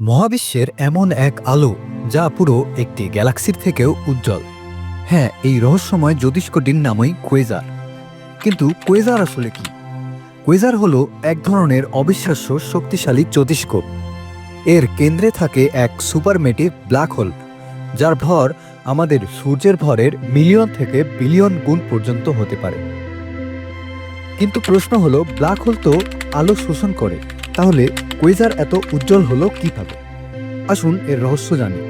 মহাবিশ্বের এমন এক আলো যা পুরো একটি গ্যালাক্সির থেকেও উজ্জ্বল। হ্যাঁ এই রহস্যময় জ্যোতিষ্কটির নামই কোয়েজার। কিন্তু কোয়েজার আসলে কি? কোয়েজার হলো এক ধরনের অবিশ্বাস্য শক্তিশালী জ্যোতিষ্ক। এর কেন্দ্রে থাকে এক সুপারমেটিভ ব্ল্যাক হোল, যার ভর আমাদের সূর্যের ভরের মিলিয়ন থেকে বিলিয়ন গুণ পর্যন্ত হতে পারে। কিন্তু প্রশ্ন হলো, ব্ল্যাক হোল তো আলো শোষণ করে। তাহলে কোয়েজার এত উজ্জ্বল হলো কীভাবে? আসুন এর রহস্য জানি।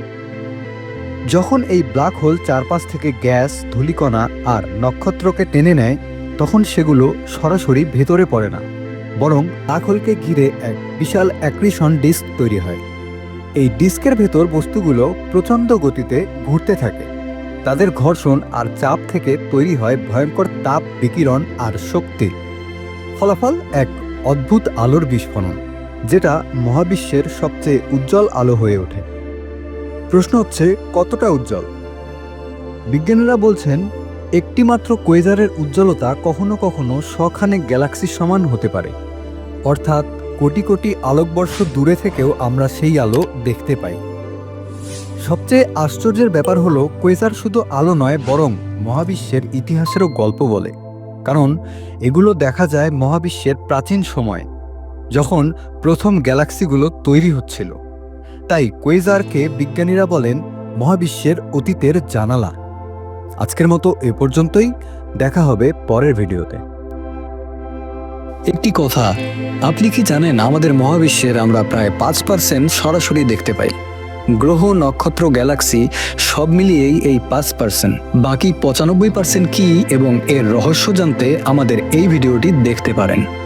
যখন এই ব্ল্যাক হোল চারপাশ থেকে গ্যাস, ধূলিকণা আর নক্ষত্রকে টেনে নেয়, তখন সেগুলো সরাসরি ভেতরে পড়ে না, বরং ব্ল্যাক হোলকে ঘিরে এক বিশাল অ্যাক্রিশন ডিস্ক তৈরি হয়। এই ডিস্কের ভেতর বস্তুগুলো প্রচণ্ড গতিতে ঘুরতে থাকে। তাদের ঘর্ষণ আর চাপ থেকে তৈরি হয় ভয়ঙ্কর তাপ বিকিরণ আর শক্তি। ফলাফল এক অদ্ভুত আলোর বিস্ফোরণ, যেটা মহাবিশ্বের সবচেয়ে উজ্জ্বল আলো হয়ে ওঠে। প্রশ্ন হচ্ছে, কতটা উজ্জ্বল? বিজ্ঞানীরা বলছেন, একটিমাত্র কোয়েজারের উজ্জ্বলতা কখনো কখনো শখানেক গ্যালাক্সির সমান হতে পারে। অর্থাৎ, কোটি কোটি আলোকবর্ষ দূরে থেকেও আমরা সেই আলো দেখতে পাই। সবচেয়ে আশ্চর্যের ব্যাপার হলো, কোয়েজার শুধু আলো নয়, বরং মহাবিশ্বের ইতিহাসেরও গল্প বলে। কারণ এগুলো দেখা যায় মহাবিশ্বের প্রাচীন সময়ে, যখন প্রথম গ্যালাক্সিগুলো তৈরি হচ্ছিল। তাই কোয়েজারকে বিজ্ঞানীরা বলেন মহাবিশ্বের অতীতের জানালা। আজকের মতো এ পর্যন্তই, দেখা হবে পরের ভিডিওতে। একটি কথা, আপনি কি জানেন আমাদের মহাবিশ্বের আমরা প্রায় পাঁচ পার্সেন্ট সরাসরি দেখতে পাই? গ্রহ, নক্ষত্র, গ্যালাক্সি সব মিলিয়েই এই পাঁচ পার্সেন্ট বাকি পঁচানব্বই পার্সেন্ট কী এবং এর রহস্য জানতে আমাদের এই ভিডিওটি দেখতে পারেন।